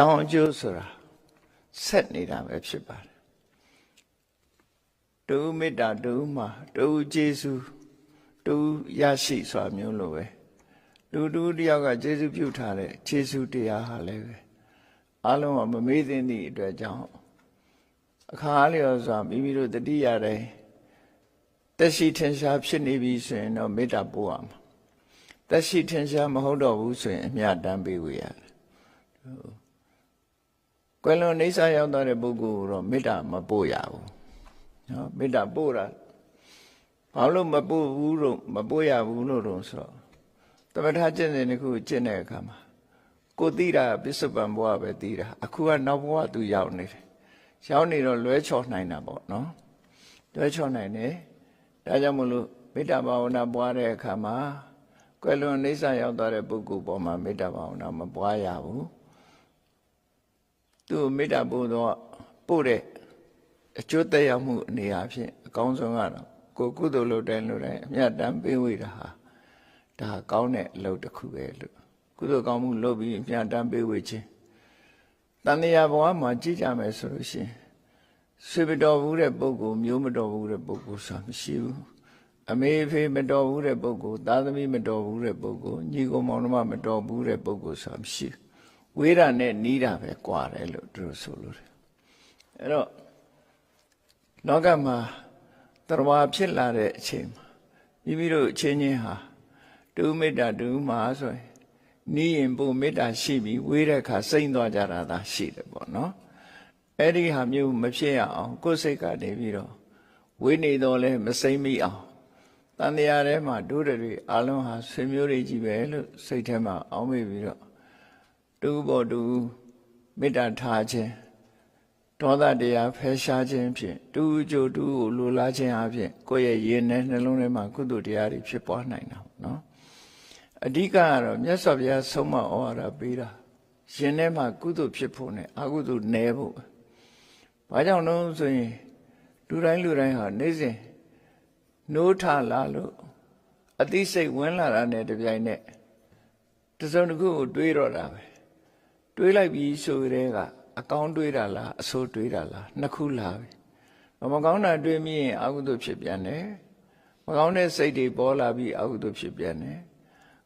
ကြောင်းအကျိုးဆိုတာဆက်နေတာပဲဖြစ်ပါတယ်တူမေတ္တာတူမှာတူကျေးဇူးတူရရှိစွာမျိုးလိုပဲလူတူတယောက်ကကျေးဇူးပြုထားတဲ့ကျေးဇူးတရားဟာလည်းပဲအလုံးကမမေ့သင့်သည့်အတွက်ကြောင့်အခါအားလျော်စွာမိမိတို့တတိယတိုင်းတက်ရှိထင်ရှားဖြစ်နေပြီဆိုရင်တော့မေတ္တာပို့ရမှာတက်ရှိထင်ရှားမဟုတ်တော့ဘူးဆိုရင်အမြတ်တမ်းပေးဝေရတယ် ကွယ်လွန်နေစာရောက်တဲ့ပုဂ္ဂိုလ်ကိုတော့မေတ္တာမပို့ရဘူးနော်မေတ္တာပို့တာဘာလို့မပို့ဘူးလို့မပို့ရဘူးလို့တော့ဆိုတော့တမထကျင့်တဲ့ခုကျင့်တဲ့အခါမှာကိုသိတာပစ္စုပန်ဘဝပဲသိတာအခုကနောက်ဘဝသူရောက်နေတယ်ရောက်နေတော့လွဲချော်နိုင်တာပေါ့နော်လွဲချော်နိုင်တယ်ဒါကြောင့်မလို့မေတ္တာဘာဝနာပွားတဲ့အခါမှာကွယ်လွန်နေစာရောက်သွားတဲ့ပုဂ္ဂိုလ်ပေါ်မှာမေတ္တာဘာဝနာမပွားရဘူး သူမေတ္တာပို့တော့ပို့တဲ့အကျိုးသက်ရောက်မှုအနေအချင်းအကောင်းဆုံးကတော့ကိုယ်ကုသိုလ်လုပ်တိုင်းလုပ်တိုင်းအမြတ်တမ်းပေးဝေတာဟာဒါကောင်းတဲ့အလုပ်တစ်ခုပဲလို့ကုသိုလ်ကောင်းမှုလုပ်ပြီးအမြတ်တမ်းပေးဝေခြင်းတန်တရားဘဝမှာကြည့်ကြမယ်ဆိုလို့ရှိရင်ဆွေမတော်ဘူးတဲ့ပုဂ္ဂိုလ်မျိုးမတော်ဘူးတဲ့ပုဂ္ဂိုလ်ဆိုတာမရှိဘူးအမေဖေမတော်ဘူးတဲ့ပုဂ္ဂိုလ်သားသမီးမတော်ဘူးတဲ့ပုဂ္ဂိုလ်ညီကိုမောင်နှမမတော်ဘူးတဲ့ပုဂ္ဂိုလ်ဆိုတာမရှိဘူး ဝေးတာနဲ့နီးတာပဲကွာတယ်လို့သူတို့ဆိုလို့တယ်အဲ့တော့လောကမှာတရားဖြစ်လာတဲ့အချိန်မှာမိမိတို့အချင်းချင်းဟာတူမေတ္တာတူမှာဆိုရင်နီးရင်ပုံမေတ္တာရှိပြီးဝေးတဲ့အခါစိမ့်သွားကြတာသာရှိတယ်ပေါ့နော်အဲ့ဒီဟာမျိုးမဖြစ်ရအောင်ကိုယ်စိတ်ကနေပြီးတော့ဝေးနေတော့လဲမစိမ့်မိအောင်တန်တရားထဲမှာတို့တွေအလုံးဟာဆွေမျိုးတွေကြီးပဲလို့စိတ်ထဲမှာအောင်းမိပြီးတော့ တူပေါ်တူမေတ္တာထားခြင်းဒေါသတရားဖယ်ရှားခြင်းဖြင့်တူကြိုတူကိုလိုလားခြင်းအပြင်ကိုယ့်ရဲ့ရင်ထဲနှလုံးထဲမှာကုသိုလ်တရားတွေဖြစ်ပွားနိုင်တာနော်အဓိကကတော့မြတ်စွာဘုရားဆုံးမဩဝါဒပေးတာရင်ထဲမှာကုသိုလ်ဖြစ်ဖို့နဲ့အကုသိုလ်နည်းဖို့ဘာကြောင့်လို့ဆိုရင်လူတိုင်းလူတိုင်းဟာနေ့စဉ်နိုးထလာလို့အသိစိတ်ဝင်လာတာနဲ့တပြိုင်နက်တစုံတစ်ခုကိုတွေးတော့တာပဲ တွေးလိုက်ပြီးဆိုတဲ့ကအကောင်းတွေးတာလားအဆိုးတွေးတာလားနှစ်ခုလာပြီမကောင်းတာတွေးမိရင်အကုသိုလ်ဖြစ်ပြန်တယ်မကောင်းတဲ့စိတ်တွေပေါ်လာပြီးအကုသိုလ်ဖြစ်ပြန်တယ်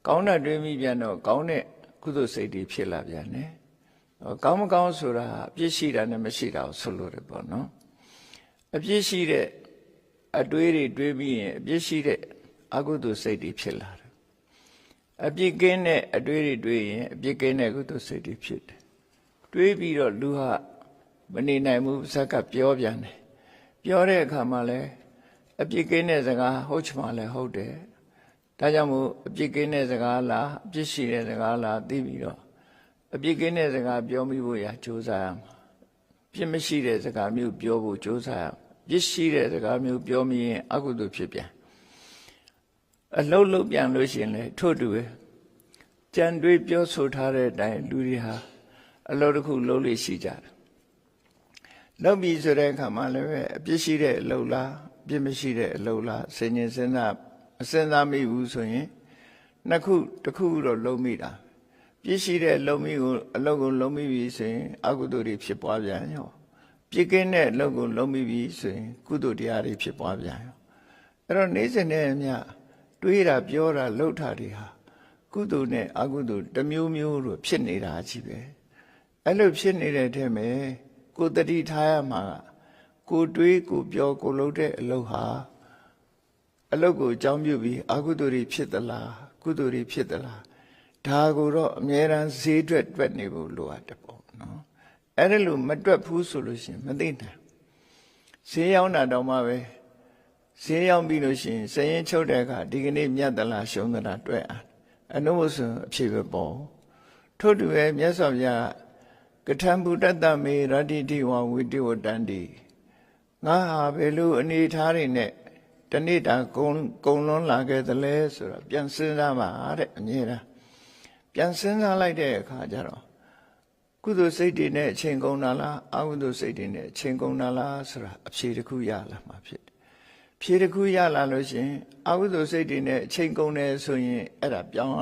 ကောင်းတာတွေးမိပြန်တော့ကောင်းတဲ့ကုသိုလ်စိတ်တွေဖြစ်လာပြန်တယ်ကောင်းမကောင်းဆိုတာအပြစ်ရှိတာနဲ့မရှိတာကိုဆိုလို့တယ်ပေါ့နော်အပြစ်ရှိတဲ့အတွေးတွေတွေးပြီးရင်အပြစ်ရှိတဲ့အကုသိုလ်စိတ်တွေဖြစ်လာတယ် အပြစ်ကင်းတဲ့အတွေးတွေတွေးရင်အပြစ်ကင်းတဲ့ကုသိုလ်စိတ်တွေဖြစ်တယ်တွေးပြီးတော့လူဟာမနေနိုင်ဘူးဇက်ကပြောပြန်တယ်ပြောတဲ့အခါမှာလဲအပြစ်ကင်းတဲ့စကားဟုတ်ချင်မှလဲဟုတ်တယ်ဒါကြောင့်မို့အပြစ်ကင်းတဲ့စကားလားအပြစ်ရှိတဲ့စကားလားသိပြီးတော့အပြစ်ကင်းတဲ့စကားပြောမိဖို့ရကြိုးစားရမှာပြစ်မရှိတဲ့စကားမျိုးပြောဖို့ကြိုးစားရပြစ်ရှိတဲ့စကားမျိုးပြောမိရင်အကုသိုလ်ဖြစ်ပြန် အလုတ်လုတ်ပြန်လို့ရှိရင်လေထို့တူပဲကြံတွေးပြောဆိုထားတဲ့အတိုင်းလူတွေဟာအလုပ်တစ်ခုလုပ်လို့ရှိကြတယ်လုပ်ပြီဆိုတဲ့အခါမှာလည်းပဲအပြစ်ရှိတဲ့အလုပ်လားအပြစ်မရှိတဲ့အလုပ်လားစဉ်းကျင်စဉ်းစားအစဉ်းစားမိဘူးဆိုရင်နှစ်ခုတစ်ခုတော့လုံးမိတာပြစ်ရှိတဲ့လုံမိကိုအလုပ်ကိုလုံးမိပြီဆိုရင်အကုသိုလ်တွေဖြစ်ပွားပြန်ရောပြစ်ကင်းတဲ့အလုပ်ကိုလုံးမိပြီဆိုရင် ကုသိုလ်တရားတွေဖြစ်ပွားပြန်ရောအဲ့တော့နေ့စဉ်နဲ့အမျှ တွေးတာပြောတာလှုပ်တာတွေဟာကုသိုလ်နဲ့အကုသိုလ်တစ်မျိုးမျိုးလို့ဖြစ်နေတာကြီးပဲအဲ့လိုဖြစ်နေတဲ့ထဲမှာကိုတတိထားရမှာကိုတွေးကိုပြောကိုလုပ်တဲ့အလုပ်ဟာအလုပ်ကိုအကြောင်းပြုပြီးအကုသိုလ်တွေဖြစ်သလားကုသိုလ်တွေဖြစ်သလားဒါကိုတော့အမြဲတမ်းဈေးတွက်တွက်နေဖို့လိုအပ်တယ်ပေါ့နော်အဲ့ဒါလို့မတွက်ဘူးဆိုလို့ရှိရင်မသိနိုင်ဈေးရောက်တာတော့မှပဲ ဈေးရောက်ပြီးလို့ရှိရင်စရင်ချုပ်တဲ့အခါဒီကနေ့မြတ်သလားရှုံးသလားတွက်အားအနုဝဆိုအဖြစ်ပဲပေါ့ထို့တူပဲမြတ်စွာဘုရားကထံဗုဒ္ဓတမေရတ္တိတိဝဝိတိဝတန္တိငါဟာဘယ်လိုအနေထားတွေနဲ့တနေ့တာကုံကုံလွန်လာခဲ့သလဲဆိုတော့ပြန်စဉ်းစားပါတဲ့အမြဲတမ်းပြန်စဉ်းစားလိုက်တဲ့အခါကျတော့ကုသိုလ်စိတ်တွေနဲ့အချိန်ကုန်တာလားအကုသိုလ်စိတ်တွေနဲ့အချိန်ကုန်တာလားဆိုတာအဖြေတစ်ခုရလာမှာဖြစ်တယ်။ ဖြေတစ်ခုရလာလို့ရှင်အကုသိုလ်စိတ်တွေနဲ့အချိန်ကုန်တယ်ဆိုရင်အဲ့ဒါပြောင်း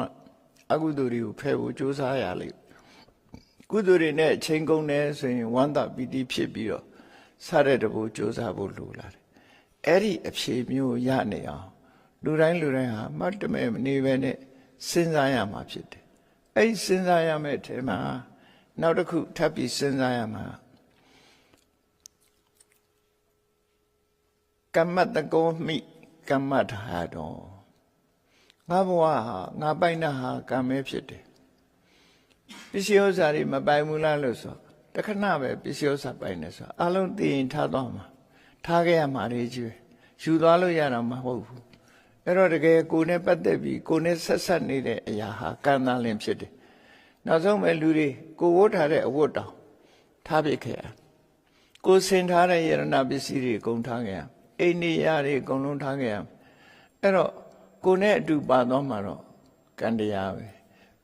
အကုသိုလ်တွေကိုဖယ်ဖို့ကြိုးစားရလိမ့်။ကကုသိုလ်တွေနဲ့ချိန်ကုန်တယ်ဆိုရင်ဝမ်းသာပီတိဖြစ်ပြီးတော့စတဲ့တဘူစ조사ဖို့လိုလာတယ်အဲ့ဒီအဖြေမျိုးရနေအောင်လူတိုင်းလူတိုင်းဟာမတ်တမဲမနေပဲနဲ့စဉ်းစားရမှာဖြစ်တယ်အဲ့ဒီစဉ်းစားရမယ့်အထဲမှာနောက်တစ်ခုထပ်ပြီးစဉ်းစားရမှာ ကမ္မတကောမိကမ္မထာတော်ငါဘဝဟာငါပိုင်တာဟာကံပဲဖြစ်တယ်ပစ္စည်းဥစ္စာတွေမပိုင်ဘူးလားလို့ဆိုတခဏပဲပစ္စည်းဥစ္စာပိုင်နေဆိုအလုံးသိရင်ထားသွားမှာထားခဲ့ရမှာလေကြီးပဲယူသွားလို့ရတာမဟုတ်ဘူးအဲ့တော့တကယ်ကိုယ်နဲ့ပတ်သက်ပြီးကိုယ်နဲ့ဆက်ဆက်နေတဲ့အရာဟာကံသားလင်ဖြစ်တယ်နောက်ဆုံးပဲလူတွေကိုဝတ်ထားတဲ့အဝတ်တောင်ထားပြခဲ့ရကိုယ်စင်ထားတဲ့ယရဏပစ္စည်းတွေအကုန်ထားခဲ့ရ အိန္ဒိယတွေအကုန်လုံးထားခဲ့ရအဲ့တော့ကိုယ်နဲ့အတူပါသွားမှာတော့ကံတရားပဲ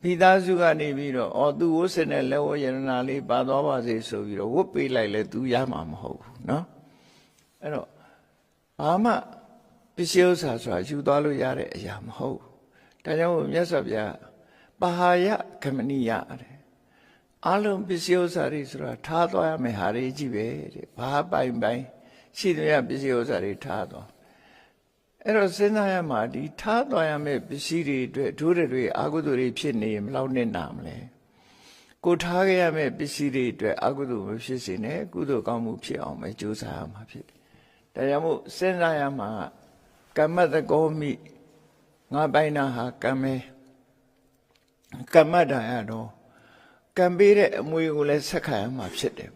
မိသားစုကနေပြီးတော့အော်သူဝတ်စင်တဲ့လက်ဝတ်ယရဏလေးပါသွားပါစေဆိုပြီးတော့ဝတ်ပေးလိုက်လဲသူရမှာမဟုတ်ဘူးเนาะအဲ့တော့ဘာမှပစ္စည်းဥစ္စာဆိုတာယူသွားလို့ရတဲ့အရာမဟုတ်ဘူးဒါကြောင့်မြတ်စွာဘုရားပါဟာယကမဏိယတဲ့အလုံးပစ္စည်းဥစ္စာတွေဆိုတာထားသွားရမယ့်ဟာတွေကြီးပဲတဲ့ဘာပိုင်ပိုင် ရှိသမျှပစ္စည်းဥစ္စာတွေထားသွားအဲ့တော့စဉ်းစားရမှာဒီထားသွားရမယ့်ပစ္စည်းတွေအတွက်ဒုရတွေအာဟုသူတွေဖြစ်နေရင်ဘယ်လောက်နဲ့နာမလဲကိုထားခဲ့ရမယ့်ပစ္စည်းတွေအတွက်အာဟုသူမဖြစ်စေနဲ့ကုသိုလ်ကောင်းမှုဖြစ်အောင်ပဲကြိုးစားရမှာဖြစ်တယ်ဒါကြောင့်မို့စဉ်းစားရမှာကမ္မတကောမိငါပိုင်တာဟာကံမဲကမ္မတာရတော့ကံပေးတဲ့အမွေကိုလည်းဆက်ခံရမှာဖြစ်တယ်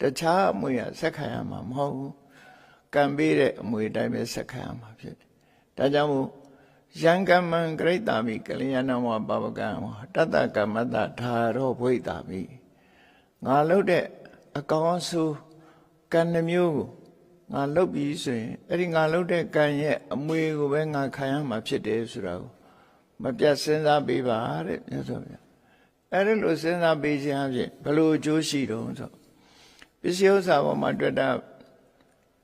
တခြားအမွေကဆက်ခံရမှာမဟုတ်ဘူး ကံပေးတဲ့အမွေတိုင်းပဲဆက်ခံရမှာဖြစ်တယ်ဒါကြောင့်မို့ယံကမ္မံဂရိတာမိကလျာဏဝပပကံတတ္တကမ္မတဓာရောဘွိတာမိငါလုပ်တဲ့အကောင်းဆိုးကံနှမျိုးကိုငါလုပ်ပြီးဆိုရင်အဲ့ဒီငါလုပ်တဲ့ကံရဲ့အမွေကိုပဲငါခံရမှာဖြစ်တယ်ဆိုတာကိုမပြတ်စဉ်းစားပေးပါတဲ့မြတ်စွာဘုရားအဲ့ဒီလိုစဉ်းစားပေးခြင်းအပြင်ဘယ်လိုအကျိုးရှိတုံးဆိုပစ္စည်းဥစ္စာပေါ်မှာတွေ့တာ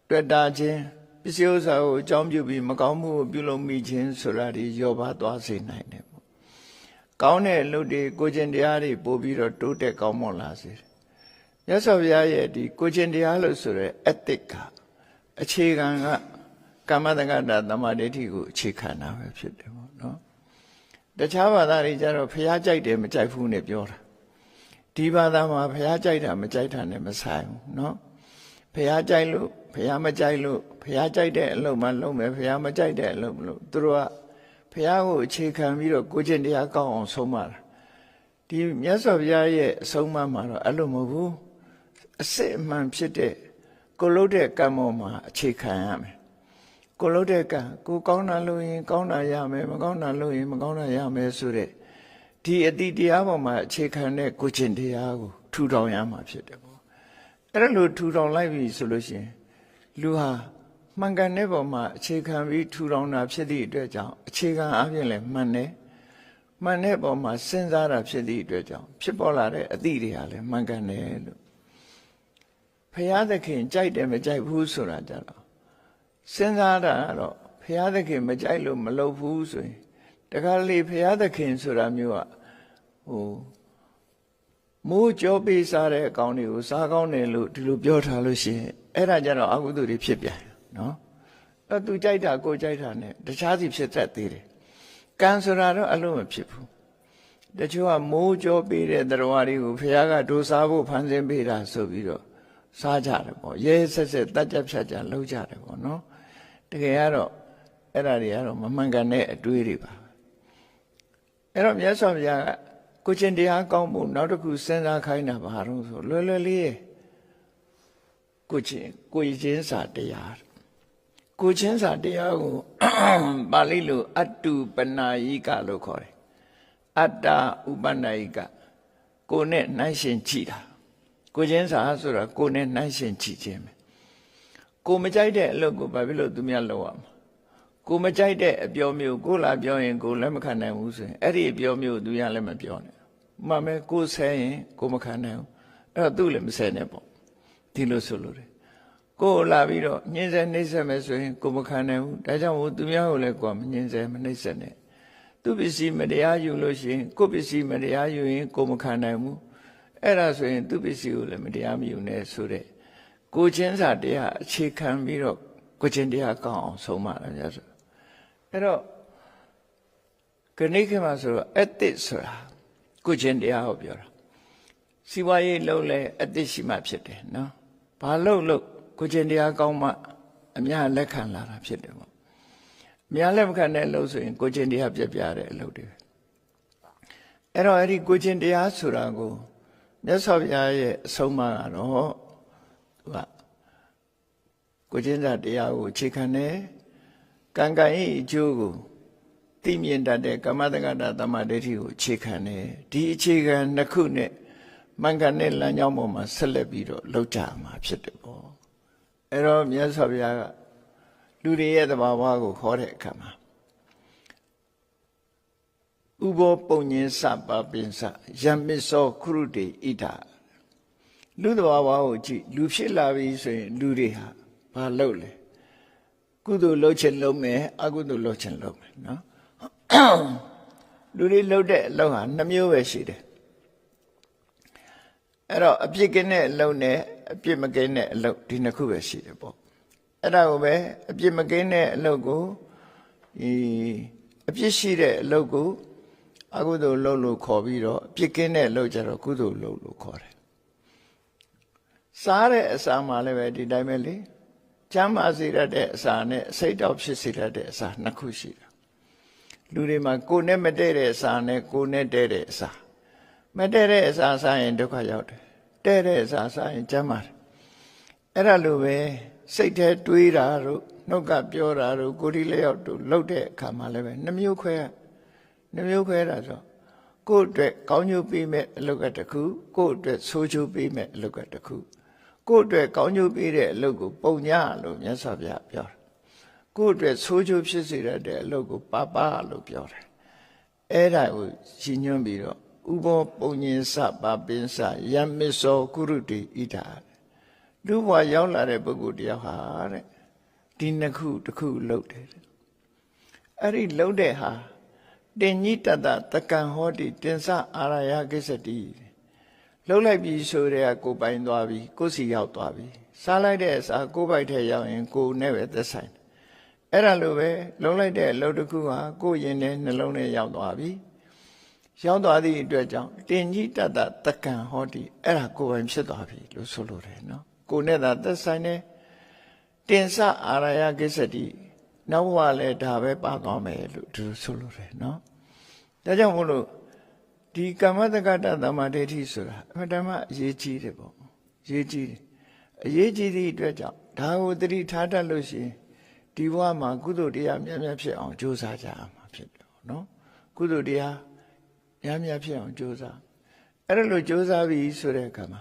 တွေ့တာခြင်းပစ္စည်းဥစ္စာကိုအကြောင်းပြုပြီးမကောင်းမှုကိုပြုလုပ်မိခြင်းဆိုတာဒီရောပါသွားစေနိုင်တယ်ပေါ့ကောင်းတဲ့အလုပ်တွေကိုကျင့်တရားတွေပို့ပြီးတော့တိုးတက်ကောင်းမွန်လာစေတယ်မြတ်စွာဘုရားရဲ့ဒီကိုကျင့်တရားလို့ဆိုရဲ ethic ကအခြေခံကကမ္မတက္ကတာသမာဓိဋ္ဌိကိုအခြေခံတာပဲဖြစ်တယ်ပေါ့နော်တခြားဘာသာတွေကျတော့ဖះကြိုက်တယ်မကြိုက်ဘူးနဲ့ပြောတာဒီဘာသာမှာဖះကြိုက်တာမကြိုက်တာနဲ့မဆိုင်ဘူးနော်ဖះကြိုက်လို့ ဖះမကြိုက်လို့ဖះကြိုက်တဲ့အလုပ်မှလုပ်မယ်ဖះမကြိုက်တဲ့အလုပ်မလုပ်သူတို့ကဖះကိုအခြေခံပြီးတော့ကိုကျင့်တရားကောင်းအောင်ဆုံးမတာဒီမြတ်စွာဘုရားရဲ့အဆုံးအမမှာတော့အဲ့လိုမဟုတ်ဘူးအစစ်အမှန်ဖြစ်တဲ့ကိုလုပ်တဲ့ကံပေါ်မှာအခြေခံရမယ်ကိုလုပ်တဲ့ကံကိုကောင်းတာလုပ်ရင် ကောင်းတာရမယ်မကောင်းတာလုပ်ရင်မကောင်းတာရမယ်ဆိုတဲ့ဒီအတိတရားပေါ်မှာအခြေခံတဲ့ကိုကျင့်တရားကိုထူထောင်ရမှာဖြစ်တယ်ပေါ့အဲ့ဒါလို့ထူထောင်လိုက်ပြီဆိုလို့ရှိရင် လူဟာမှန်ကန်တဲ့ပေါ်မှာအခြေခံပြီးထူထောင်တာဖြစ်သည့်အတွက်ကြောင့်အခြေခံအပြင်လည်းမှန်တယ်မှန်တဲ့ပေါ်မှာစဉ်းစားတာဖြစ်သည့်အတွက်ကြောင့်ဖြစ်ပေါ်လာတဲ့အသည့်တွေဟာလည်းမှန်ကန်တယ်လို့ဖရာသခင်ကြိုက်တယ်မကြိုက်ဘူးဆိုတာကြတော့စဉ်းစားတာကတော့ဖရာသခင်မကြိုက်လို့မလုပ်ဘူးဆိုရင်တခါလေဖရာသခင်ဆိုတာမျိုးကဟိုမိုးကြောပေးစားတဲ့အကောင်တွေကိုစားကောင်းတယ်လို့ဒီလိုပြောထားလို့ရှိရင် အဲ့ဒါကြတော့အကုသိုလ်တွေဖြစ်ပြန်နော်အဲ့သူကြိုက်တာကိုကြိုက်တာ ਨੇ တခြားစီဖြစ်တတ်သေးတယ်ကံဆိုတာတော့အလုံးမဖြစ်ဘူးတချို့ကမိုးကြောပေးတဲ့တရားတွေကိုဖရာကဒုစားဖို့ဖန်ဆင်းပေးတာဆိုပြီးတော့စားကြတယ်ပေါ့ရဲဆက်ဆက်တတ်ကြဖြတ်ကြလှုပ်ကြတယ်ပေါ့နော်တကယ်ကတော့အဲ့ဒါတွေကတော့မမှန်ကန်တဲ့အတွေးတွေပါအဲ့တော့မြတ်စွာဘုရားကကိုချင်းတရားကောင်းဖို့နောက်တစ်ခုစဉ်းစားခိုင်းတာဘာလို့ဆိုလွယ်လွယ်လေးရဲ့ ကိုချင်းကိုချင်းစာတရားကိုချင်းစာတရားကိုပါဠိလိုအတ္တုပနာယိကလို့ခေါ်တယ်အတ္တဥပနာယိကကိုနဲ့နှိုင်းရှင်ကြည့်တာကိုချင်းစာဆိုတာကိုနဲ့နှိုင်းရှင်ကြည့်ခြင်းပဲကိုမကြိုက်တဲ့အလုပ်ကိုဘာဖြစ်လို့သူများလုပ်ရမှာကိုမကြိုက်တဲ့အပြောမျိုးကိုလာပြောရင်ကိုလက်မခံနိုင်ဘူးဆိုရင်အဲ့ဒီအပြောမျိုးသူများလည်းမပြောနဲ့မှန်ပဲကိုဆဲရင်ကိုမခံနိုင်ဘူးအဲ့တော့သူ့လည်းမဆဲနဲ့ပေါ့ ဒီလိုဆိုလို့တယ်ကိုလာပြီးတော့ညှင်းဆဲနှိမ့်ဆက်မယ်ဆိုရင်ကိုမခံနိုင်ဘူးဒါကြောင့်မို့သူများကိုလည်းကိုမညှင်းဆဲမနှိမ့်ဆက်နဲ့သူပစ္စည်းမတရားယူလို့ရှိရင်ကိုပစ္စည်းမတရားယူရင်ကိုမခံနိုင်ဘူးအဲ့ဒါဆိုရင်သူပစ္စည်းကိုလည်းမတရားမယူနဲ့ဆိုတဲ့ကိုချင်းစာတရားအခြေခံပြီးတော့ကိုချင်းတရားကောင်းအောင်ဆုံးမတယ်များဆိုအဲ့တော့ခဏိခေတ်မှာဆိုတော့ ethics ဆိုတာကိုချင်းတရားကိုပြောတာစီဝါရေးလုံးလဲ ethics ရှိမှဖြစ်တယ်နော် ဘာလို့လို့ကိုချင်းတရားကောင်းမှအများလက်ခံလာတာဖြစ်တယ်ပေါ့အများလက်မခံတဲ့လို့ဆိုရင်ကိုချင်းတရားပြက်ပြတဲ့အလုပ်တွေအဲ့တော့အဲ့ဒီကိုချင်းတရားဆိုတာကိုမြတ်စွာဘုရားရဲ့အဆုံးအမကတော့သူကကိုချင်းစာတရားကိုအခြေခံတယ်ကံကံရဲ့အကျိုးကိုသိမြင်တတ်တဲ့ကမ္မတက္ကတာတမ္မာဒိဋ္ဌိကိုအခြေခံတယ်ဒီအခြေခံနှစ်ခုနဲ့ မှန်ကန်တဲ့လမ်းကြောင်းပေါ်မှာဆက်လက်ပြီးတော့လှုပ်ကြမှာဖြစ်တယ်ပေါ့အဲ့တော့မြတ်စွာဘုရားကလူတွေရဲ့သဘာဝကိုခေါ်တဲ့အခါမှာဥဘောပုံညင်းစပါပင်စယံမစ္စောခရုတေဣဒလူသဘာဝကိုကြည့်လူဖြစ်လာပြီဆိုရင် လူတွေဟာဘာလုပ်လဲကုသိုလ်လုပ်ချင်လုပ်မယ်အကုသိုလ်လုပ်ချင်လုပ်မယ်နော်လူတွေလုပ်တဲ့အလုပ်ဟာနှမျိုးပဲရှိတယ် အဲ့တော့အပြစ်ကင်းတဲ့အလုပ်နဲ့အပြစ်မကင်းတဲ့အလုပ်ဒီနှစ်ခုပဲရှိတယ်ပေါ့အဲ့ဒါကိုပဲအပြစ်မကင်းတဲ့အလုပ်ကိုဒီအပြစ်ရှိတဲ့အလုပ်ကိုအကုသိုလ်လုပ်လို့ခေါ်ပြီးတော့အပြစ်ကင်းတဲ့အလုပ်ကြတော့ကုသိုလ်လုပ်လို့ခေါ်တယ်စားတဲ့အစာမှလည်းပဲဒီတိုင်းပဲလေကျမ်းမာစေရတဲ့အစာနဲ့စိတ်တော့ဖြစ်စေရတဲ့အစာနှစ်ခုရှိတယ်လူတွေမှာကိုယ်နဲ့မတည့်တဲ့အစာနဲ့ကိုယ်နဲ့တည့်တဲ့အစာ မတည့်တဲ့အစာစားရင်ဒုက္ခရောက်တယ်တည့်တဲ့အစာစားရင်ကျမ်းမာတယ်အဲ့ဒါလိုပဲစိတ်ထဲတွေးတာတို့နှုတ်ကပြောတာတို့ကိုယ်ဒီလျောက်တို့လှုပ်တဲ့အခါမှာလည်းပဲနှမျိုးခွဲနှမျိုးခွဲတာဆိုကိုယ့်အတွက်ကောင်းကျိုးပေးမဲ့အလုပ်ကတစ်ခုကိုယ့်အတွက်ဆိုးကျိုးပေးမဲ့အလုပ်ကတစ်ခုကိုယ့်အတွက်ကောင်းကျိုးပေးတဲ့အလုပ်ကိုပုံညာလို့မြတ်စွာဘုရားပြောတယ်ကိုယ့်အတွက်ဆိုးကျိုးဖြစ်စေတဲ့အလုပ်ကိုပါပါလို့ပြောတယ်အဲ့ဒါကိုရှင်းညွှန်းပြီးတော့ ဥဘောပုံညင်စပါပင်စယံမစ္စောကုရုတိဣဒာလူဘဝရောက်လာတဲ့ပုဂ္ဂိုလ်တယောက်ဟာတဲ့ဒီနှစ်ခုတစ်ခုလှုပ်တယ်တဲ့အဲ့ဒီလှုပ်တဲ့ဟာတင်ကြီးတတတကံဟောတိတင်စအာရယကိစ္စတိလှုပ်လိုက်ပြီဆိုတဲ့ကိုပိုင်သွားပြီကိုစီရောက်သွားပြီစားလိုက်တဲ့အစာကိုပိုက်ထဲရောက်ရင်ကိုနဲ့ပဲသက်ဆိုင်အဲ့ဒါလိုပဲလှုပ်လိုက်တဲ့အလုပ်တစ်ခုဟာကိုရင်နဲ့နှလုံးနဲ့ရောက်သွားပြီ ရောက်သွားသည့်အတွက်ကြောင့်တင်ကြီးတတတကံဟောတိအဲ့ဒါကိုပိုင်ဖြစ်သွားပြီလို့ဆိုလိုတယ်နော်ကိုနဲ့သာသက်ဆိုင်တယ်တင်စအာရယကိစ္စတိနောက်ဘဝလည်းဒါပဲပါသွားမယ်လို့သူဆိုလိုတယ်နော်ဒါကြောင့်မို့လို့ဒီကမ္မတက္ကတသမ္မာဒိဋ္ဌိဆိုတာအမှန်တမ်းအရေးကြီးတယ်ပေါ့အရေးကြီးတယ်အရေးကြီးသည့်အတွက်ကြောင့်ဒါကိုသတိထားတတ်လို့ရှိရင်ဒီဘဝမှာကုသိုလ်တရားများများဖြစ်အောင်ကြိုးစားကြရမှာဖြစ်တယ်နော်ကုသိုလ်တရား များများဖြစ်အောင်ကြိုးစားအဲ့ဒါလို့ကြိုးစားပြီးဆိုတဲ့အခါမှာ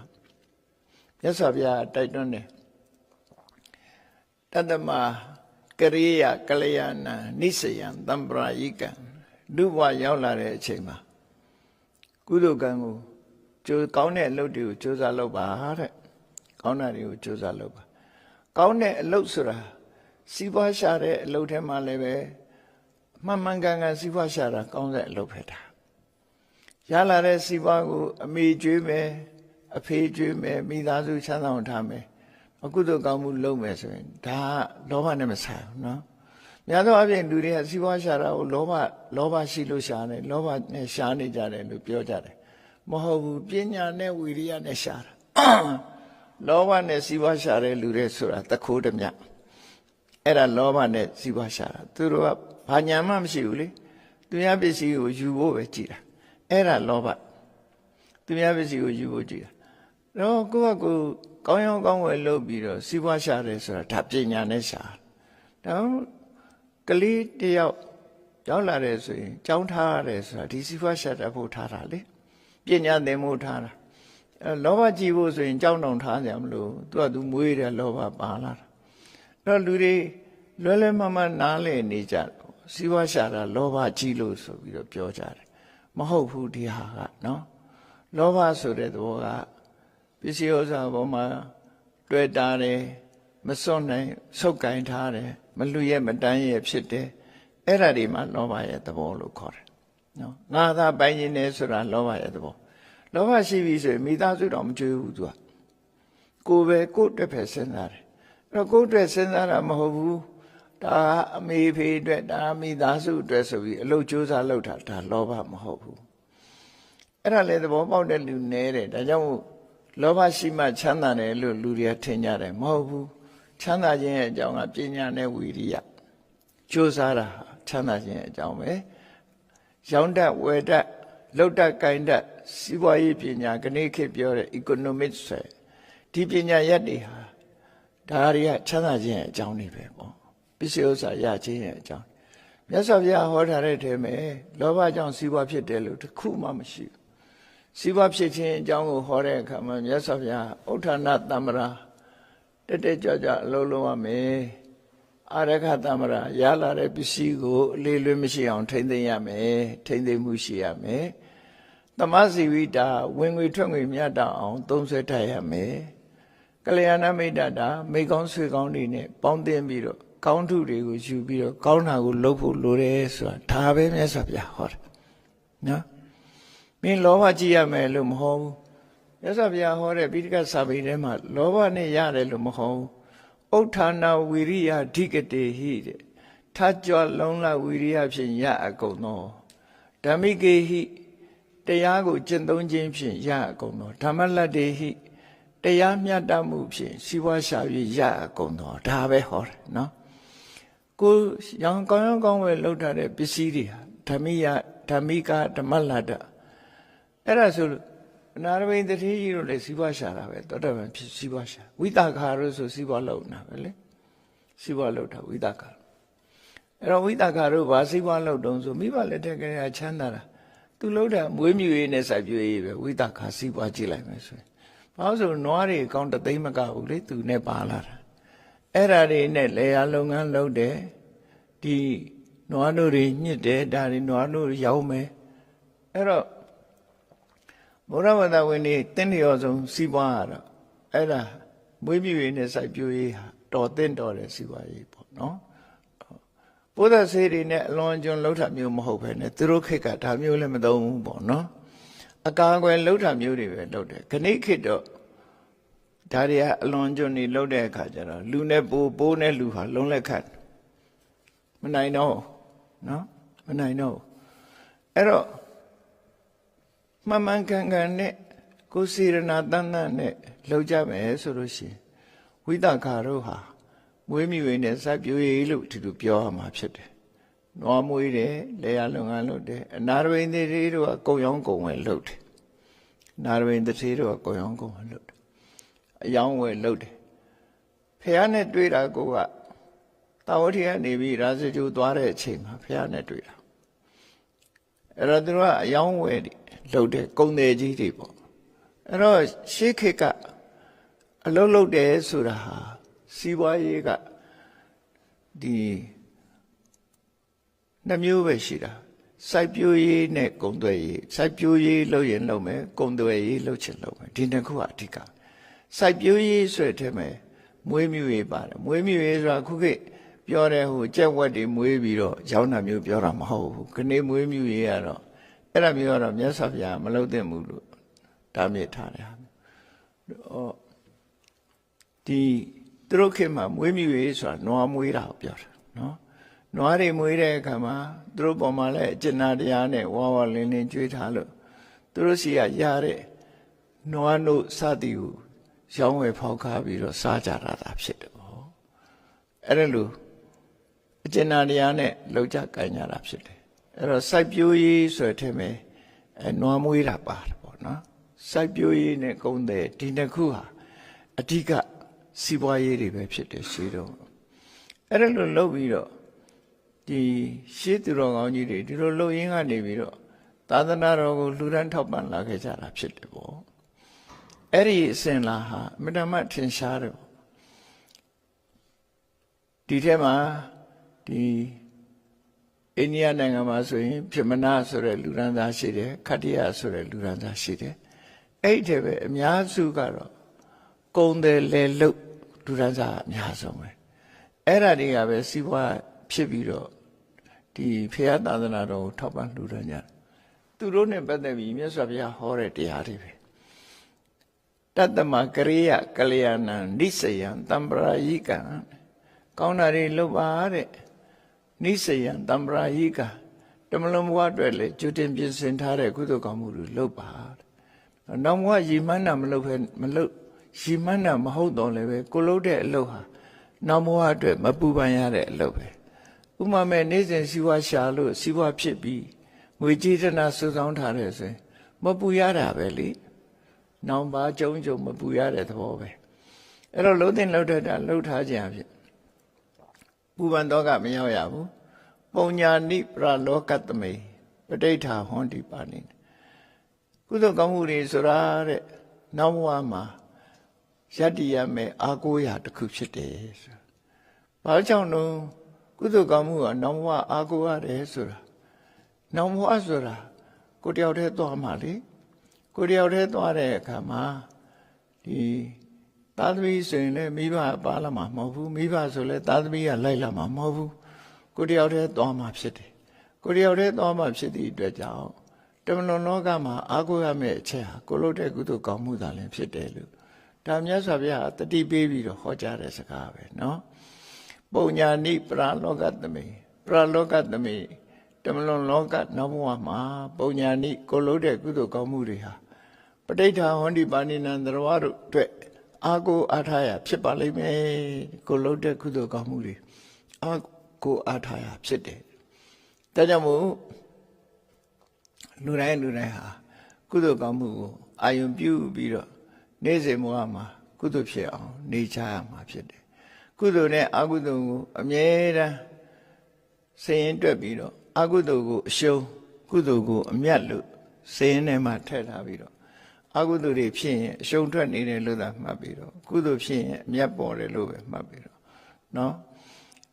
မြတ်စွာဘုရားတိုက်တွန်းတယ်တတ္တမကရိယကလျာဏနိစယံတံပရာယိကံလူဘဝရောက်လာတဲ့အချိန်မှာကုသိုလ်ကံကိုကြိုးကောင်းတဲ့အလုပ်တွေကိုကြိုးစားလုပ်ပါတဲ့ကောင်းတာတွေကိုကြိုးစားလုပ်ပါကောင်းတဲ့အလုပ်ဆိုတာစီးပွားရှာတဲ့အလုပ်ထဲမှာလည်းပဲမှန်မှန်ကန်ကန်စီးပွားရှာတာကောင်းတဲ့အလုပ်ပဲတာ ရလာတဲ့စီးပွားကို အမေကျွေးမယ်အဖေကျွေးမယ်မိသားစုချမ်းသာအောင်ထားမယ်အကုသိုလ်ကောင်းမှုလုပ်မယ်ဆိုရင်ဒါလောဘနဲ့မဆိုင်ဘူးနော်များသောအားဖြင့်လူတွေကစီးပွားရှာတာကိုလောဘလောဘရှိလို့ရှာတယ်လောဘနဲ့ရှာနေကြတယ်လို့ပြောကြတယ်မဟုတ်ဘူးပညာနဲ့ဝီရိယနဲ့ရှာတာလောဘနဲ့စီးပွားရှာတဲ့လူတွေဆိုတာတခိုးတည်းမြအဲ့ဒါလောဘနဲ့စီးပွားရှာတာသူတို့ကဘာညာမှမရှိဘူးလေသူရပစ္စည်းကိုယူဖို့ပဲကြည်တာ အဲ့ဒါလောဘသူများပစ္စည်းကိုယူဖို့ကြည်တာတော့ကိုယ့်ကကိုယ်ကောင်းရောင်းကောင်းဝယ်လုပ်ပြီးတော့စီးပွားရှာတယ်ဆိုတာဒါပညာနဲ့ရှာဒါကလေးတယောက်ရောက်လာတယ်ဆိုရင်ကြောင်းထားရတယ်ဆိုတာဒီစီးပွားရှာတတ်ဖို့ထားတာလေပညာသင်ဖို့ထားတာအဲလောဘကြည့်ဖို့ဆိုရင်ကြောင်းတောင်ထားကြမလို့သူကသူမွေးတယ်လောဘပါလာတာအဲ့တော့လူတွေလွယ်လွယ်မမနားလည်နေကြတယ်စီးပွားရှာတာလောဘကြီးလို့ဆိုပြီးတော့ပြောကြတယ် မဟုတ်ဘူးဒီဟာကနော်လောဘဆိုတဲ့သဘောကပစ္စည်းဥစ္စာပေါ်မှာတွေ့တာတယ်မစွန့်နိုင်ဆုတ်ကင်ထားတယ်မလူရဲ့မတန်းရဲ့ဖြစ်တယ်အဲ့ဒါဒီမှာလောဘရဲ့သဘောလို့ခေါ်တယ်နော်ငါသာပိုင်ရင်နေဆိုတာလောဘရဲ့သဘောလောဘရှိပြီဆိုရင်မိသားစုတော်မကြွေးဘူးသူကကိုယ်ပဲကိုယ့်အတွက်ပဲစဉ်းစားတယ်အဲ့တော့ကိုယ့်အတွက်စဉ်းစားတာမဟုတ်ဘူး ဒါအမေဖေအတွက်ဒါမိသားစုအတွက်ဆိုပြီးအလုပ်ကြိုးစားလုပ်တာဒါလောဘမဟုတ်ဘူးအဲ့ဒါလည်းသဘောပေါက်တဲ့လူနည်းတယ်ဒါကြောင့်မို့လောဘရှိမှချမ်းသာတယ်လို့လူတွေကထင်ကြတယ်မဟုတ်ဘူးချမ်းသာခြင်းရဲ့အကြောင်းကပညာနဲ့ဝီရိယကြိုးစားတာဟာချမ်းသာခြင်းရဲ့အကြောင်းပဲရောင်းတတ်ဝယ်တတ်လှုပ်တတ်ကိုင်တတ်စီးပွားရေးပညာကနေခေတ်ပြောတဲ့ economics ဆိုဒီပညာရက်တွေဟာဒါတွေကချမ်းသာခြင်းရဲ့အကြောင်းတွေပဲပေါ့ ပစ္စည်းဥစ္စာရခြင်းရဲ့အကြောင်းမြတ်စွာဘုရားဟောထားတဲ့ထဲမှာလောဘကြောင့်စီးပွားဖြစ်တယ်လို့တစ်ခုမှမရှိဘူးစီးပွားဖြစ်ခြင်းအကြောင်းကိုဟောတဲ့အခါမှာမြတ်စွာဘုရားဥဋ္ဌာဏတမ္မရာတက်တက်ကြွကြွအလုံးလုံးရမယ်အာရခတမ္မရာရလာတဲ့ပစ္စည်းကိုအလေးလွဲမရှိအောင်ထိမ့်သိမ်းရမယ်ထိမ့်သိမ်းမှုရှိရမယ်သမစီဝိတာဝင်ငွေထွက်ငွေမြတ်တအောင်သုံးဆွဲထားရမယ်ကလျာဏမိတ်တတာမိကောင်းဆွေကောင်းတွေနဲ့ပေါင်းသင်းပြီးတော့ ကောင်းထုတွေကိုယူပြီးတော့ကောင်းတာကိုလုပ်ဖို့လိုတယ်ဆိုတာဒါပဲမြတ်စွာဘုရားဟောတယ်နော်မင်းလောဘကြည့်ရမယ်လို့မဟုတ်ဘူးမြတ်စွာဘုရားဟောတဲ့ပိဋကစာပေထဲမှာလောဘနဲ့ရတယ်လို့မဟုတ်ဘူးဥဋ္ဌာဏဝီရိယဓိကတေဟိတဲ့ထကြွလုံးလဝီရိယဖြင့်ရအကုန်သောဓမ္မိကေဟိတရားကိုကျင့်သုံးခြင်းဖြင့်ရအကုန်သောဓမ္မလတ္တေဟိတရားမျှတမှုဖြင့်စီးပွားရှာ၍ရအကုန်သောဒါပဲဟောတယ်နော် ကိုရောင်ကောင်းရောင်ကောင်းပဲလောက်ထားတဲ့ပစ္စည်းတွေဟာဓမ္မိယဓမ္မိကဓမ္မလတ္တအဲ့ဒါဆိုလို့အနာရဘိန်တတိကြီးတို့လည်းစီးပွားရှာတာပဲတောတပံဖြစ်စီးပွားရှာဝိတခါတို့ဆိုစီးပွားလုပ်နေတာပဲလေစီးပွားလုပ်တာဝိတခါအဲ့တော့ဝိတခါတို့ဘာစီးပွားလုပ်တုံးဆိုမိဘလက်ထက်ကလေးချမ်းသာတာသူလုပ်တာမွေးမြူရေးနဲ့စိုက်ပျိုးရေးပဲဝိတခါစီးပွားကြည့်လိုက်မယ်ဆိုရင်ဘာလို့ဆိုနွားတွေအကောင့်တသိမ့်မကဘူးလေသူနဲ့ပါလာတာ အဲ့ဓာတွေနဲ့လေယာလုပ်ငန်းလုပ်တယ်ဒီနွားတို့တွေညစ်တယ်ဒါတွေနွားတို့ရောင်းမယ်အဲ့တော့ဘုရားဝတ္တဝင်နေတင်းလျော်ဆုံးစီးပွားရတော့အဲ့ဒါမွေးမြူရေးနဲ့စိုက်ပျိုးရေးဟာတော်သင့်တော်တဲ့စီးပွားရေးပေါ့နော်ဘုရားဆေးတွေနဲ့အလွန်ကျွံလှုပ်ထမျိုးမဟုတ်ပဲနဲ့သူတို့ခေတ်ကဒါမျိုးလည်းမသုံးဘူးပေါ့နော်အကာအကွယ်လှုပ်ထမျိုးတွေပဲလှုပ်တယ်ခဏိခေတ်တော့ ဒါတွေကအလွန်ကျွံနေလှုပ်တဲ့အခါကျတော့လူနဲ့ပိုးပိုးနဲ့လူဟာလုံးလက်ခတ်မနိုင်တော့နော်မနိုင်တော့အဲ့တော့မှန်မှန်ကန်ကန်နဲ့ကိုယ်စီရနာတန်တန်နဲ့လောက်ကြမယ်ဆိုလို့ရှိရင်ဝိတခါတို့ဟာမွေးမြူရင်းနဲ့စိုက်ပျိုးရေးလို့ဒီလိုပြောရမှာဖြစ်တယ်။နွားမွေးတယ်၊လေယာလုပ်ငန်းလုပ်တယ်အနာရဝိန်တွေတို့ကကုံရောင်းကုံဝယ်လုပ်တယ်။နာရဝိန်တွေတို့ကကုံရောင်းကုံဝယ်လုပ်တယ်။ အယောင်းဝယ်လုပ်တယ်။ဖះနဲ့တွေ့တာကိုကတာဝတိကနေပြီးရာဇဂျူသွားတဲ့အချိန်မှာဖះနဲ့တွေ့တာ။အဲ့တော့သူတို့ကအယောင်းဝယ်တယ်လှုပ်တဲ့ကုံတယ်ကြီးတွေပေါ့အဲ့တော့ရှေးခေတ်ကအလုံးလုံးတယ်ဆိုတာဟာစီးပွားရေးကဒီနှမျိုးပဲရှိတာစိုက်ပျိုးရေးနဲ့ကုံသွဲရေးစိုက်ပျိုးရေးလုပ်ရင်လုပ်မယ်ကုံသွဲရေးလုပ်ချင်လုပ်မယ်ဒီနှစ်ခုကအဓိက စိုက်ပျိုးရေးဆိုတဲ့ထဲမှာမွေးမြူရေးပါတယ်မွေးမြူရေးဆိုတာခုခေတ်ပြောတဲ့ဟိုကြက်ဝက်တွေမွေးပြီးတော့ရောင်းတာမျိုးပြောတာမဟုတ်ဘူးခနေမွေးမြူရေးကတော့အဲ့ဒါမျိုးကတော့မြတ်စွာဘုရားမလုပ်သင့်ဘူးလို့တားမြစ်ထားတယ်ဟာဟောဒီသူတို့ခေတ်မှာမွေးမြူရေးဆိုတာနွားမွေးတာကိုပြောတာနော်နွားတွေမွေးတဲ့အခါမှာသူတို့ပေါ်မှာလည်းအကျဉ်းတရားနဲ့ဝါဝါလင်းလင်းကြွေးထားလို့သူတို့စီကရတဲ့နွားတို့စသည်ကို ရောင်းဝယ်ဖောက်ကားပြီးတော့စားကြတာတာဖြစ်တယ်ပေါ့အဲ့ဒါလို့အကျဉ်းတရားနဲ့လောက်ကြကင်ကြတာဖြစ်တယ်အဲ့တော့စိုက်ပျိုးရေးဆိုတဲ့ထဲမှာအဲနွားမွေးတာပါတယ်ပေါ့နော်စိုက်ပျိုးရေးနဲ့ကုန်းတဲ့ဒီနှစ်ခုဟာအဓိကစီးပွားရေးတွေပဲဖြစ်တယ်ရှေးတော့အဲ့ဒါလိုလုပ်ပြီးတော့ဒီရှေးသူတော်ကောင်းကြီးတွေဒီလိုလုပ်ရင်းကနေပြီးတော့သာသနာတော်ကိုလှူဒန်းထောက်ပံ့လာခဲ့ကြတာဖြစ်တယ်ပေါ့ အဲ့ဒီအစဉ်လာဟာအမြဲတမ်းထင်ရှားတယ်ဒီထဲမှာဒီအိန္ဒိယနိုင်ငံမှာဆိုရင်ပြမနာဆိုတဲ့လူရန်သားရှိတယ်ခတ္တိယဆိုတဲ့လူရန်သားရှိတယ်အဲ့ဒီပဲအများစုကတော့ကုံတယ်လေလုတ်လူရန်သားအများဆုံးပဲအဲ့ဒါတွေကပဲစီးပွားဖြစ်ပြီးတော့ဒီဖရာသာသနာတော်ကိုထောက်ပံ့လှူဒါန်းကြတယ်သူတို့နဲ့ပတ်သက်ပြီးမြတ်စွာဘုရားဟောတဲ့တရားတွေပဲ တတ္တမကရိယကလျာဏံနိစ္စယံတံပရာယိကံကောင်းတာတွေလုပ်ပါတဲ့နိစ္စယံတံပရာယိကတမလုံးဘဝအတွက်လေကျွတင်ပြင်ဆင်ထားတဲ့ကုသိုလ်ကောင်းမှုတွေလုပ်ပါတဲ့နောက်ဘဝရည်မှန်းတာမလုပ်ဖဲမလုပ်ရည်မှန်းတာမဟုတ်တော့လည်းပဲကိုလုပ်တဲ့အလုပ်ဟာနောက်ဘဝအတွက်မပူပန်ရတဲ့အလုပ်ပဲဥမာမဲ့နေ့စဉ်စီဝါရှာလို့စီဝါဖြစ်ပြီးငွေကြေးတနာစုဆောင်းထားတယ်ဆိုရင်မပူရတာပဲလေ နောင်ပါကြုံကြုံမပူရတဲ့သဘောပဲအဲ့တော့လုံးတင်လောက်တတ်တာလှုပ်ထားကြဖြစ်ပူပန်တော့ကမရောက်ရဘူးပုံညာနိပရလောကတမေပဋိဋ္ဌာဟွန်ဒီပါနေကုသိုလ်ကောင်းမှုတွေဆိုတာတဲ့နောက်ဘဝမှာယတ္တိရမယ်အာကိုရာတစ်ခုဖြစ်တယ်ဆိုဘာကြောင့်လို့ကုသိုလ်ကောင်းမှုကနောက်ဘဝအာကိုရတယ်ဆိုတာနောက်ဘဝဆိုတာကိုတယောက်တည်းသွားမှာလေ ကိုတယောက်တည်းသွားတဲ့အခါမှာဒီသာသမီဆိုရင်လည်းမိဘပါလာမှာမဟုတ်ဘူးမိဘဆိုလည်းသာသမီကလိုက်လာမှာမဟုတ်ဘူးကိုတယောက်တည်းသွားမှာဖြစ်တယ်ကိုတယောက်တည်းသွားမှာဖြစ်သည့်အတွက်ကြောင့်တမလွန်လောကမှာအာကိုရမယ့်အချက်ဟာကိုလို့တဲ့ကုသိုလ်ကောင်းမှုသာလည်းဖြစ်တယ်လို့ဒါမြတ်စွာဘုရားတတိပေးပြီးတော့ဟောကြားတဲ့စကားပဲเนาะပုံညာနိပရာလောကသမိပရာလောကသမိတမလွန်လောကနောက်ဘဝမှာပုံညာနိကိုလို့တဲ့ကုသိုလ်ကောင်းမှုတွေဟာ ပဋိဋ္ဌာဟောတိပါဏိနံသရဝတို့အတွက်အာကိုအားထားရဖြစ်ပါလိမ့်မယ်ကိုလို့တဲ့ကုသိုလ်ကောင်းမှုတွေအာကိုအားထားရဖြစ်တယ်ဒါကြောင့်မို့လူတိုင်းလူတိုင်းဟာကုသိုလ်ကောင်းမှုကိုအာယုံပြုပြီးတော့နေ့စဉ်ဘဝမှာကုသိုလ်ဖြစ်အောင်နေချရမှာဖြစ်တယ်ကုသိုလ်နဲ့အကုသိုလ်ကိုအမြဲတမ်းစင်ရင်တွက်ပြီးတော့အကုသိုလ်ကိုအရှုံးကုသိုလ်ကိုအမြတ်လို့စင်ရင်ထဲမှာထည့်ထားပြီးတော့ အကုသိုလ်တွေဖြစ်ရင်အရှုံးထွက်နေတယ်လို့သာမှတ်ပြီးတော့ကုသိုလ်ဖြစ်ရင်အမြတ်ပေါ်တယ်လို့ပဲမှတ်ပြီးတော့နော်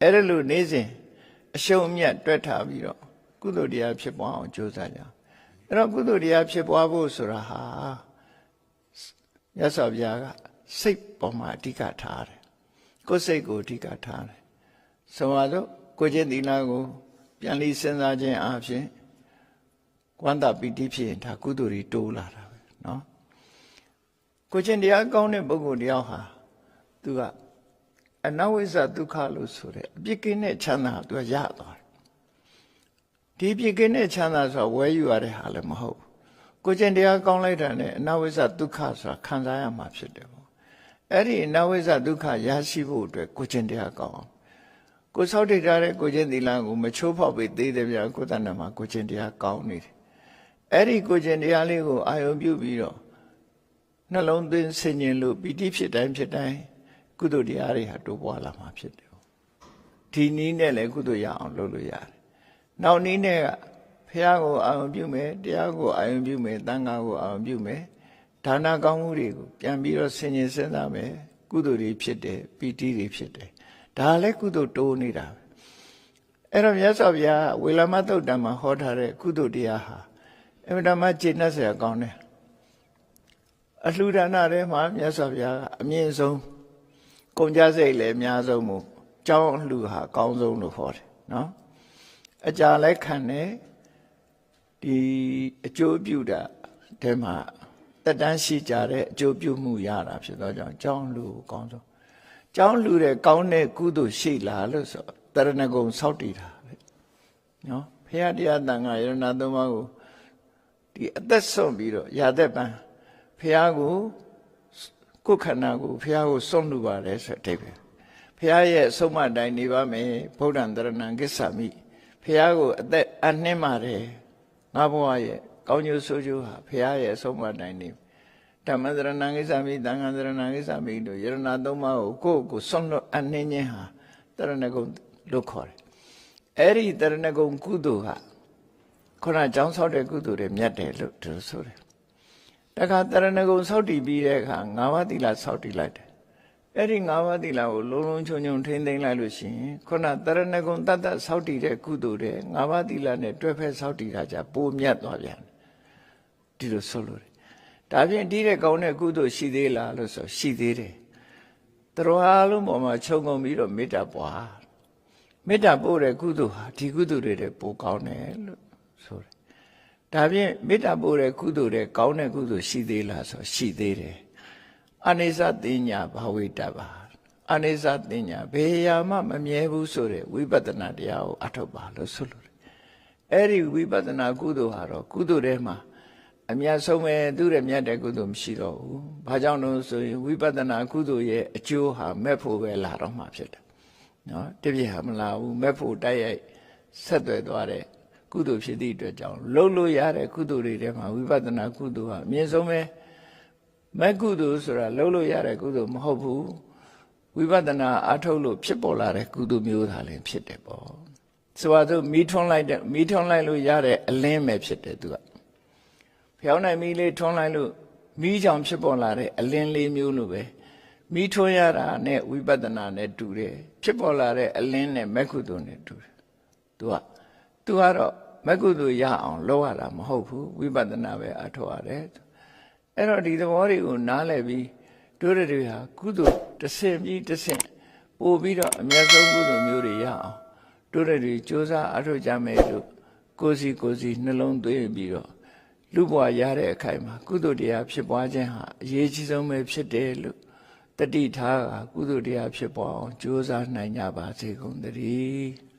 အဲ့ဒါလို့နေ့စဉ်အရှုံးအမြတ်တွက်ထားပြီးတော့ကုသိုလ်တရားဖြစ်ပွားအောင်ကြိုးစားကြအဲ့တော့ကုသိုလ်တရားဖြစ်ပွားဖို့ဆိုတာဟာမြတ်စွာဘုရားကစိတ်ပေါ်မှာအဓိကထားတယ်ကိုယ်စိတ်ကိုအဓိကထားတယ်ဆိုတော့ကိုချင်းသီလကို ပြန်လီစဉ်းစားခြင်းအပြင်ကွမ်းတာပီတိဖြစ်ရင်ဒါကုသိုလ်တွေတိုးလာတာပဲเนาะ ကိုချင်းတရားကောင်းတဲ့ပုဂ္ဂိုလ်တယောက်ဟာသူကအနဝိဇ္ဇဒုက္ခလို့ဆိုတဲ့အပြစ်ကင်းတဲ့ချမ်းသာသူကရသွားတယ်ဒီပြစ်ကင်းတဲ့ချမ်းသာဆိုတာဝဲယူရတဲ့ဟာလည်းမဟုတ်ကိုချင်းတရားကောင်းလိုက်တာနဲ့အနဝိဇ္ဇဒုက္ခဆိုတာခံစားရမှာဖြစ်တယ်ပေါ့အဲ့ဒီအနဝိဇ္ဇဒုက္ခရရှိဖို့အတွက်ကိုချင်းတရားကောင်းအောင်ကိုဆောက်တည်ထားတဲ့ကိုချင်းသီလကိုမချိုးဖောက်ပြီးသေးတယ်ဗျာကိုယ်တဏ္ဍမှာကိုချင်းတရားကောင်းနေတယ်အဲ့ဒီကိုချင်းတရားလေးကိုအာယုံပြုပြီးတော့ နှလုံးသွင်းဆင်ញင်လို့ပီတိဖြစ်တိုင်းဖြစ်တိုင်းကုသိုလ်တရားတွေဟာတိုးပွားလာမှာဖြစ်တယ်ဒီနည်းနဲ့လည်းကုသိုလ်ရအောင်လုပ်လို့ရတယ်နောက်နည်းနဲ့ကဖះကိုအာယုံပြုမယ်တရားကိုအာယုံပြုမယ်တန်ခါကိုအာယုံပြုမယ်ဒါနကောင်းမှုတွေကိုပြန်ပြီးတော့ဆင်ញင်စဉ်းစားမယ်ကုသိုလ်တွေဖြစ်တယ်ပီတိတွေဖြစ်တယ်ဒါလည်းကုသိုလ်တိုးနေတာပဲအဲ့တော့မြတ်စွာဘုရားဝေလမသုတ်တံမှာဟောထားတဲ့ကုသိုလ်တရားဟာအမှန်တမ်းကျေနပ်စရာကောင်းတယ် အလှူဒါနထဲမှာမြတ်စွာဘုရားကအမြင့်ဆုံးကုန်ကြစိတ်လည်းအများဆုံးမို့ကြောင်းလှူဟာအကောင်းဆုံးလို့ဟောတယ်နော်အကြာလည်းခံတယ်ဒီအကျိုးပြုတာတဲမှာတက်တန်းရှိကြတဲ့အကျိုးပြုမှုရတာဖြစ်တော့ကြောင့်ကြောင်းလှူအကောင်းဆုံးကြောင်းလူတဲ့ကောင်းတဲ့ကုသိုလ်ရှိလားလို့ဆိုတရဏဂုံစောက်တည်တာပဲနော်ဖရာတရားတန်ခါယရဏသုံးပါးကိုဒီအသက်ဆုံးပြီးတော့ရာသက်ပံ ဖရာကိုကိုယ်ခန္ဓာကိုဖရာကိုစွန့်လူပါတယ်ဆိုတဲ့အဓိပ္ပာယ်ဖရာရဲ့အဆုံးမတိုင်းနေပါမယ်ဗုဒ္ဓံတရဏံကိစ္ဆာမိဖရာကိုအသက်အနှင်းပါတယ်ငါဘဝရဲ့ကောင်းကျိုးဆိုးကျိုးဟာဖရာရဲ့အဆုံးမတိုင်းနေဓမ္မသရဏံကိစ္စမိသံဃာသရဏံကိစ္စမိတို့ယရဏသုံးပါးကိုကိုယ့်ကိုစွန့်လွတ်အနှင်းခြင်းဟာတရဏဂုံလို့ခေါ်တယ်။အဲ့ဒီတရဏဂုံကုသိုလ်ဟာခုနကြောင်းဆောက်တဲ့ကုသိုလ်တွေမြတ်တယ်လို့သူဆိုတယ်။ တခါတရဏဂုံဆောက်တည်ပြီးတဲ့အခါငါးပါးသီလဆောက်တည်လိုက်တယ်။အဲ့ဒီငါးပါးသီလကိုလုံးလုံးချုံချုံထိမ့်သိမ့်လိုက်လို့ရှိရင်ခုနတရဏဂုံတတ်တတ်ဆောက်တည်တဲ့ကုသိုလ်တွေငါးပါးသီလနဲ့တွဲဖက်ဆောက်တည်တာကြပိုမြတ်သွားပြန်တယ်။ဒီလိုဆိုလို့ဒါဖြင့်ဒီတဲ့ကောင်းတဲ့ကုသိုလ်ရှိသေးလားလို့ဆိုရှိသေးတယ်။တော်အားလုံးပေါ်မှာခြုံငုံပြီးတော့မေတ္တာပွားမေတ္တာပို့တဲ့ကုသိုလ်ဟာဒီကုသိုလ်တွေတဲ့ပိုကောင်းတယ်လို့ဆိုတယ်။ ဒဒါဖြင့်မေတ္တာပို့တဲ့ကုသိုလ်တဲ့ကောင်းတဲ့ကုသိုလ်ရှိသေးလားဆိုရှိသေးတယ်အနိစ္စတင်ညာဘာဝိတ္တပါအနိစ္စတင်ညာဘယ်ရာမှမမြဲဘူးဆိုတဲ့ဝိပဿနာတရားကိုအထောက်ပါလို့ဆိုလို့တယ်အဲ့ဒီဝိပဿနာကုသိုလ်ဟာတော့ကုသိုလ်ထဲမှာအမြတ်ဆုံးပဲသူတဲ့မြတ်တဲ့ကုသိုလ်မရှိတော့ဘူး။ဘာကြောင့်လို့ဆိုရင်ဝိပဿနာကုသိုလ်ရဲ့အကျိုးဟာမဲ့ဖို့ပဲလာတော့မှဖြစ်တယ်။နော်တပြည့်ဟာမလာဘူးမဲ့ဖို့တိုက်ရိုက်ဆက်သွယ်သွားတဲ့ ကုသိုလ်ဖြစ်သည့်အတွက်ကြောင့်လှုပ်လို့ရတဲ့ကုသိုလ်တွေထဲမှာဝိပဿနာကုသိုလ်ဟာအမြင့်ဆုံးပဲမဲ့ကုသိုလ်ဆိုတာလှုပ်လို့ရတဲ့ကုသိုလ်မဟုတ်ဘူး။ဝိပဿနာအထုတ်လို့ဖြစ်ပေါ်လာတဲ့ကုသိုလ်မျိုးသာလင်ဖြစ်တယ်ပေါ့။ဆိုပါစို့မီးထွန်းလိုက်တဲ့မီးထွန်းလိုက်လို့ရတဲ့အလင်းပဲဖြစ်တယ်သူက။ဖျောင်းနိုင်မီးလေးထွန်းလိုက်လို့မီးကြောင်ဖြစ်ပေါ်လာတဲ့အလင်းလေးမျိုးလိုပဲမီးထွန်းရတာနဲ့ဝိပဿနာနဲ့တူတယ်ဖြစ်ပေါ်လာတဲ့အလင်းနဲ့မက္ကုသိုလ်နဲ့တူတယ်သူကသူကတော့ မက္ကုသိုလ်ရအောင်လုပ်ရတာမဟုတ်ဘူးဝိပဿနာပဲအထောက်ရတယ်အဲ့တော့ဒီသဘောတွေကိုနားလည်ပြီးတို့တွေဟာကုသိုလ်တစ်ဆင့်ပြီးတစ်ဆင့်ပို့ပြီးတော့အမြတ်ဆုံးကုသိုလ်မျိုးတွေရအောင်တို့တွေစ조사အထောက်ကြမယ်လို့ကိုယ်စီကိုယ်စီနှလုံးသွင်းပြီးတော့လူဘဝရတဲ့အခိုင်မှာကုသိုလ်တရားဖြစ်ပွားခြင်းဟာအရေးကြီးဆုံးပဲဖြစ်တယ်လို့တတိထားကကုသိုလ်တရားဖြစ်ပွားအောင်ကြိုးစားနိုင်ကြပါစေကုန်သတည်း